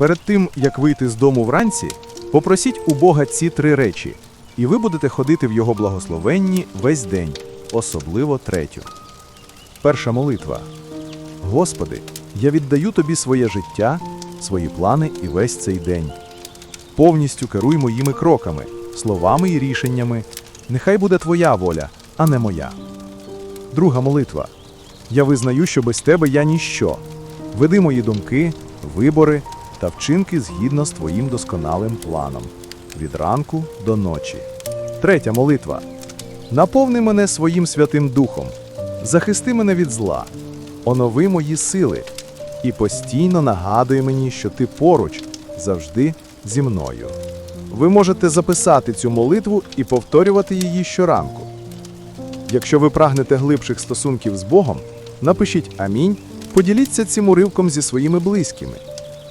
Перед тим, як вийти з дому вранці, попросіть у Бога ці три речі, і ви будете ходити в Його благословенні весь день, особливо третю. Перша молитва. Господи, я віддаю Тобі своє життя, свої плани і весь цей день. Повністю керуй моїми кроками, словами і рішеннями. Нехай буде Твоя воля, а не моя. Друга молитва. Я визнаю, що без Тебе я ніщо. Веди мої думки, вибори та вчинки згідно з Твоїм досконалим планом. Від ранку до ночі. Третя молитва. Наповни мене своїм Святим Духом, захисти мене від зла, онови мої сили і постійно нагадуй мені, що ти поруч завжди зі мною. Ви можете записати цю молитву і повторювати її щоранку. Якщо ви прагнете глибших стосунків з Богом, напишіть амінь, поділіться цим уривком зі своїми близькими.